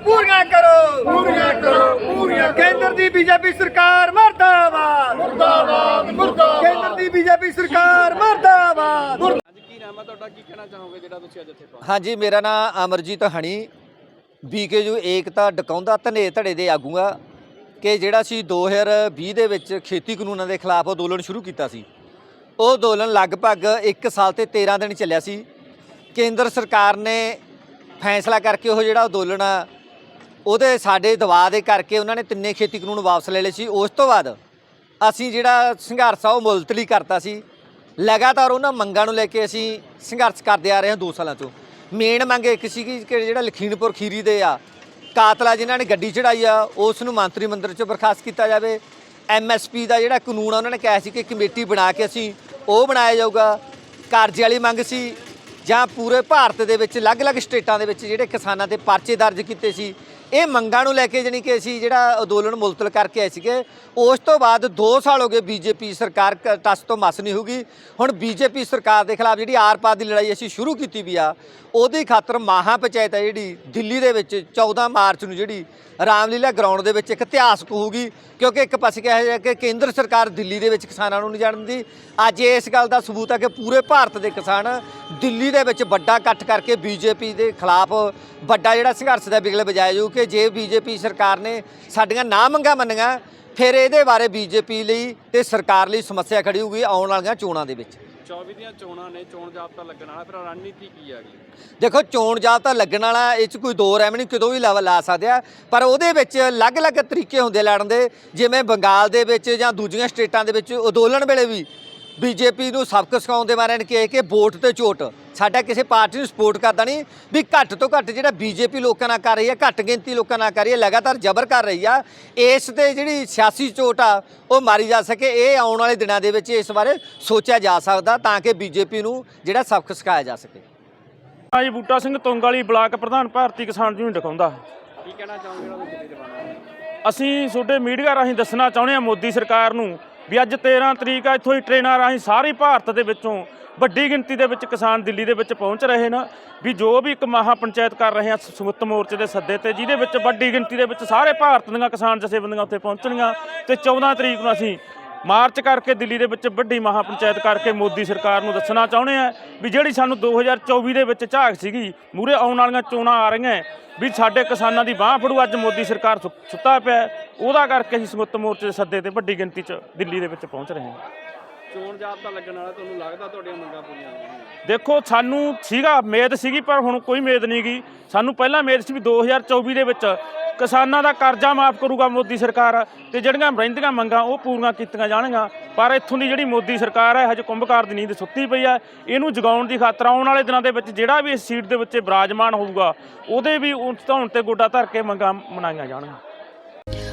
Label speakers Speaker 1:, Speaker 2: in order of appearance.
Speaker 1: ਪੂਰੀਆਂ ਕਰੋ। ਪੂਰੀਆਂ
Speaker 2: ਕੇਂਦਰ ਦੀ ਬੀਜੇਪੀ ਸਰਕਾਰ ਮਰਦਾਬਾਦ।
Speaker 1: ਮੁਰਦਾਬਾਦ ਮੁਰਦਾਬਾਦ।
Speaker 2: ਕੇਂਦਰ ਦੀ ਬੀਜੇਪੀ ਸਰਕਾਰ ਮਰਦਾਬਾਦ।
Speaker 3: ਕੀ ਨਾਮ ਹੈ ਤੁਹਾਡਾ? ਕੀ ਕਹਿਣਾ ਚਾਹੋਗੇ ਜਿਹੜਾ ਤੁਸੀਂ ਅੱਜ ਇੱਥੇ ਪਹੁੰਚੇ?
Speaker 4: ਹਾਂਜੀ ਮੇਰਾ ਨਾਮ ਅਮਰਜੀਤ ਹਣੀ। ਬੀਕੇਯੂ ਏਕਤਾ ਡਕਾਉਂਦਾ ਧਨੇ ਧੜੇ ਦੇ ਆਗੂਆਂ ਕਿ ਜਿਹੜਾ ਸੀ 2020 ਦੇ ਵਿੱਚ ਖੇਤੀ ਕਾਨੂੰਨਾਂ ਦੇ ਖਿਲਾਫ ਅੰਦੋਲਨ ਸ਼ੁਰੂ ਕੀਤਾ ਸੀ। ਉਹ ਅੰਦੋਲਨ ਲਗਭਗ 1 ਸਾਲ ਤੇ 13 ਦਿਨ ਚੱਲਿਆ ਸੀ। ਕੇਂਦਰ ਸਰਕਾਰ ਨੇ ਫੈਸਲਾ ਕਰਕੇ ਉਹ ਜਿਹੜਾ ਅੰਦੋਲਨ ਆ, ਉਹਦੇ ਸਾਡੇ ਦਬਾਅ ਦੇ ਕਰਕੇ ਉਹਨਾਂ ਨੇ ਤਿੰਨੇ ਖੇਤੀ ਕਾਨੂੰਨ ਵਾਪਸ ਲੈ ਲਏ ਸੀ। ਉਸ ਤੋਂ ਬਾਅਦ ਅਸੀਂ ਜਿਹੜਾ ਸੰਘਰਸ਼ ਆ, ਉਹ ਮੁਲਤਲੀ ਕਰਤਾ ਸੀ। ਲਗਾਤਾਰ ਉਹਨਾਂ ਮੰਗਾਂ ਨੂੰ ਲੈ ਕੇ ਅਸੀਂ ਸੰਘਰਸ਼ ਕਰਦੇ ਆ ਰਹੇ ਹਾਂ 2 ਸਾਲਾਂ ਤੋਂ। ਮੇਨ ਮੰਗ ਇੱਕ ਸੀ ਕਿ ਜਿਹੜਾ ਲਖੀਮਪੁਰ ਖੀਰੀ ਦੇ ਆ, ਕਾਤਲਾ ਜਿਨ੍ਹਾਂ ਨੇ ਗੱਡੀ ਚੜਾਈ ਆ, ਉਸ ਨੂੰ ਮੰਤਰੀ ਮੰਡਲ ਚੋਂ ਬਰਖਾਸਤ ਕੀਤਾ ਜਾਵੇ। ਐਮਐਸਪੀ ਦਾ ਜਿਹੜਾ ਕਾਨੂੰਨ ਆ, ਉਹਨਾਂ ਨੇ ਕਿਹਾ ਸੀ ਕਿ ਕਮੇਟੀ ਬਣਾ ਕੇ ਅਸੀਂ ਉਹ ਬਣਾਇਆ ਜਾਊਗਾ। ਕਾਰਜ ਵਾਲੀ ਮੰਗ ਸੀ। ਜਾਂ ਪੂਰੇ ਭਾਰਤ ਦੇ ਵਿੱਚ, ਅਲੱਗ-ਅਲੱਗ ਸਟੇਟਾਂ ਦੇ ਵਿੱਚ ਜਿਹੜੇ ਕਿਸਾਨਾਂ ਦੇ ਪਰਚੇ ਦਰਜ ਕੀਤੇ ਸੀ ਇਹ ਮੰਗਾਂ ਨੂੰ ਲੈ ਕੇ ਜਾਣੀ ਕਿ ਅਸੀਂ ਜਿਹੜਾ ਅੰਦੋਲਨ ਮੁਲਤਲ ਕਰਕੇ ਆਏ ਸੀਗੇ, ਉਸ ਤੋਂ ਬਾਅਦ 2 ਸਾਲ ਹੋ ਗਏ ਬੀਜੇਪੀ ਸਰਕਾਰ ਕ- ਟਸ ਤੋਂ ਮਸ ਨਹੀਂ ਹੋਗੀ ਹੁਣ ਬੀਜੇਪੀ ਸਰਕਾਰ ਦੇ ਖਿਲਾਫ ਜਿਹੜੀ ਆਰ-ਪਾਰ ਦੀ ਲੜਾਈ ਅਸੀਂ ਸ਼ੁਰੂ ਕੀਤੀ ਵੀ ਆ, ਉਹਦੀ ਖਾਤਰ ਮਹਾ ਪੰਚਾਇਤ ਹੈ ਜਿਹੜੀ ਦਿੱਲੀ ਦੇ ਵਿੱਚ 14 ਮਾਰਚ ਨੂੰ ਜਿਹੜੀ ਰਾਮਲੀਲਾ ਗਰਾਊਂਡ ਦੇ ਵਿੱਚ ਇੱਕ ਇਤਿਹਾਸਕ ਹੋਊਗੀ, ਕਿਉਂਕਿ ਇੱਕ ਪਾਸੇ ਕਿਹਾ ਜਾ ਕਿ ਕੇਂਦਰ ਸਰਕਾਰ ਦਿੱਲੀ ਦੇ ਵਿੱਚ ਕਿਸਾਨਾਂ ਨੂੰ ਨਹੀਂ ਜਾਣਦੀ। ਅੱਜ ਇਸ ਗੱਲ ਦਾ ਸਬੂਤ ਹੈ ਕਿ ਪੂਰੇ ਭਾਰਤ ਦੇ ਕਿਸਾਨ ਦਿੱਲੀ ਦੇ ਵਿੱਚ ਵੱਡਾ ਇਕੱਠ ਕਰਕੇ ਬੀਜੇਪੀ ਦੇ ਖਿਲਾਫ ਵੱਡਾ ਜਿਹੜਾ ਸੰਘਰਸ਼ ਦਾ ਬਿਗਲ ਵਜਾਇਆ ਜਾਊ ਕਿ ਜੇ ਬੀਜੇਪੀ ਸਰਕਾਰ ਨੇ ਸਾਡੀਆਂ ਨਾ ਮੰਗਾਂ ਮੰਨੀਆਂ ਫਿਰ ਇਹਦੇ ਬਾਰੇ ਬੀਜੇਪੀ ਲਈ ਤੇ ਸਰਕਾਰ ਲਈ ਸਮੱਸਿਆ ਖੜੀ ਹੋਊਗੀ ਆਉਣ ਵਾਲੀਆਂ ਚੋਣਾਂ ਦੇ ਵਿੱਚ।
Speaker 3: 24 ਦੀਆਂ ਚੋਣਾਂ ਨੇ ਚੋਣ ਜਾਬਤਾ ਲੱਗਣ ਵਾਲਾ ਫਿਰ ਰਣਨੀਤੀ ਕੀ ਹੈਗੀ
Speaker 4: ਦੇਖੋ ਚੋਣ ਜਾਬਤਾ ਲੱਗਣ ਵਾਲਾ ਇਹ ਚ ਕੋਈ ਦੋ ਰਹਿਮ ਨਹੀਂ ਕਿਤੋਂ ਵੀ ਲਾ ਲਾ ਸਕਦੇ ਆ ਪਰ ਉਹਦੇ ਵਿੱਚ ਅਲੱਗ-ਅਲੱਗ ਤਰੀਕੇ ਹੁੰਦੇ ਲੜਨ ਦੇ ਜਿਵੇਂ ਬੰਗਾਲ ਦੇ ਵਿੱਚ ਜਾਂ ਦੂਜੀਆਂ ਸਟੇਟਾਂ ਦੇ ਵਿੱਚ ਅੰਦੋਲਨ ਵੇਲੇ ਵੀ ਬੀਜੇਪੀ ਨੂੰ ਸਬਕ ਸਿਖਾਉਣ ਦੇ ਮਾਰੇ ਨੇ ਕਿਹਾ ਕਿ ਵੋਟ ਤੇ ਚੋਟ ਸਾਡਾ ਕਿਸੇ ਪਾਰਟੀ ਨੂੰ ਸਪੋਰਟ ਕਰਦਾ ਨਹੀਂ ਵੀ ਘੱਟ ਤੋਂ ਘੱਟ ਜਿਹੜਾ ਬੀਜੇਪੀ ਲੋਕਾਂ ਨਾਲ ਕਰ ਰਹੀ ਹੈ ਘੱਟ ਗਿਣਤੀ ਲੋਕਾਂ ਨਾਲ ਕਰ ਰਹੀ ਹੈ ਲਗਾਤਾਰ ਜ਼ਬਰ ਕਰ ਰਹੀ ਆ। ਇਸ ਤੇ ਜਿਹੜੀ ਸਿਆਸੀ ਚੋਟ ਆ ਉਹ ਮਾਰੀ ਜਾ ਸਕੇ। ਇਹ ਆਉਣ ਵਾਲੇ ਦਿਨਾਂ ਦੇ ਵਿੱਚ ਇਸ ਬਾਰੇ ਸੋਚਿਆ ਜਾ ਸਕਦਾ ਤਾਂ ਕਿ ਬੀਜੇਪੀ ਨੂੰ ਜਿਹੜਾ ਸਬਕ ਸਿਖਾਇਆ ਜਾ ਸਕੇ।
Speaker 5: ਹਾਂ ਜੀ ਬੂਟਾ ਸਿੰਘ ਤੁੰਗ ਵਾਲੀ ਬਲਾਕ ਪ੍ਰਧਾਨ ਭਾਰਤੀ ਕਿਸਾਨ ਯੂਨੀਅਨ ਦਿਖਾਉਂਦਾ।
Speaker 3: ਕੀ ਕਹਿਣਾ ਚਾਹੋਗੇ? ਜਿਹੜਾ ਤੁਸੀਂ ਦਿੱਲੀ ਦਵਾਨਾ
Speaker 5: ਅਸੀਂ ਤੁਹਾਡੇ ਮੀਡੀਆ ਰਾਹੀਂ ਦੱਸਣਾ ਚਾਹੁੰਦੇ ਹਾਂ ਮੋਦੀ ਸਰਕਾਰ ਨੂੰ ਵੀ ਅੱਜ 13 ਤਰੀਕ ਆ, ਇੱਥੋਂ ਹੀ ਟ੍ਰੇਨਾਂ ਰਾਹੀਂ ਸਾਰੇ ਭਾਰਤ ਦੇ ਵਿੱਚੋਂ ਵੱਡੀ ਗਿਣਤੀ ਦੇ ਵਿੱਚ ਕਿਸਾਨ ਦਿੱਲੀ ਦੇ ਵਿੱਚ ਪਹੁੰਚ ਰਹੇ ਨੇ। ਵੀ ਜੋ ਵੀ ਇੱਕ ਮਹਾ ਪੰਚਾਇਤ ਕਰ ਰਹੇ ਆ ਸੰਯੁਕਤ ਮੋਰਚੇ ਦੇ ਸੱਦੇ ਤੇ, ਜਿਹਦੇ ਵਿੱਚ ਵੱਡੀ ਗਿਣਤੀ ਦੇ ਵਿੱਚ ਸਾਰੇ ਭਾਰਤ ਦੀਆਂ ਕਿਸਾਨ ਜਥੇਬੰਦੀਆਂ ਉੱਥੇ ਪਹੁੰਚਣੀਆਂ ਤੇ 14 ਤਰੀਕ ਨੂੰ ਅਸੀਂ ਮਾਰਚ ਕਰਕੇ ਦਿੱਲੀ ਦੇ ਵਿੱਚ ਵੱਡੀ ਮਹਾ ਪੰਚਾਇਤ ਕਰਕੇ ਮੋਦੀ ਸਰਕਾਰ ਨੂੰ ਦੱਸਣਾ ਚਾਹੁੰਦੇ ਆ ਵੀ ਜਿਹੜੀ ਸਾਨੂੰ 2024 ਦੇ ਵਿੱਚ ਝਾਕ ਸੀਗੀ ਮੂਰੇ ਆਉਣ ਵਾਲੀਆਂ ਚੋਣਾਂ ਆ ਰਹੀਆਂ, ਵੀ ਸਾਡੇ ਕਿਸਾਨਾਂ ਦੀ ਬਾਹ ਫੜੂ, ਅੱਜ ਮੋਦੀ ਸਰਕਾਰ ਸੁ- ਸੁੱਤਾ ਪਿਆ। ਉਹਦਾ ਕਰਕੇ ਅਸੀਂ ਸੰਯੁਕਤ ਮੋਰਚੇ ਦੇ ਸੱਦੇ ਤੇ ਵੱਡੀ ਗਿਣਤੀ 'ਚ ਦਿੱਲੀ ਦੇ ਵਿੱਚ ਪਹੁੰਚ ਰਹੇ ਹਾਂ।
Speaker 3: ਚੋਣ ਜਾਬਤਾ ਲੱਗਣ ਵਾਲਾ ਤੁਹਾਨੂੰ ਲੱਗਦਾ ਤੁਹਾਡੀਆਂ ਮੰਗਾਂ ਪੂਰੀਆਂ ਹੋਣਗੀਆਂ?
Speaker 5: ਦੇਖੋ ਸਾਨੂੰ ਸੀਗਾ ਉਮੀਦ ਸੀਗੀ ਪਰ ਹੁਣ ਕੋਈ ਉਮੀਦ ਨਹੀਂ ਗਈ ਸਾਨੂੰ ਪਹਿਲਾਂ ਉਮੀਦ ਸੀ ਵੀ 2024 ਦੇ ਵਿੱਚ ਕਿਸਾਨਾਂ ਦਾ ਕਰਜ਼ਾ ਮਾਫ ਕਰੂਗਾ ਮੋਦੀ ਸਰਕਾਰ ਤੇ ਜਿਹੜੀਆਂ ਰਹਿੰਦੀਆਂ ਮੰਗਾਂ ਉਹ ਪੂਰੀਆਂ ਕੀਤੀਆਂ ਜਾਣਗੀਆਂ। ਪਰ ਇੱਥੋਂ ਦੀ ਜਿਹੜੀ ਮੋਦੀ ਸਰਕਾਰ ਹੈ ਹਜੇ ਕੁੰਭਕਾਰ ਦੀ ਨੀਂਦ ਸੁੱਤੀ ਪਈ ਹੈ। ਇਹਨੂੰ ਜਗਾਉਣ ਦੀ ਖਾਤਰ ਆਉਣ ਵਾਲੇ ਦਿਨਾਂ ਦੇ ਵਿੱਚ ਜਿਹੜਾ ਵੀ ਇਸ ਸੀਟ ਦੇ ਵਿੱਚ ਬਿਰਾਜਮਾਨ ਹੋਊਗਾ ਉਹਦੇ ਵੀ ਉਸ ਧੌਣ ਤੇ ਗੋਡਾ ਧਰ ਕੇ ਮੰਗਾਂ ਮਨਾਈਆਂ ਜਾਣਗੀਆਂ।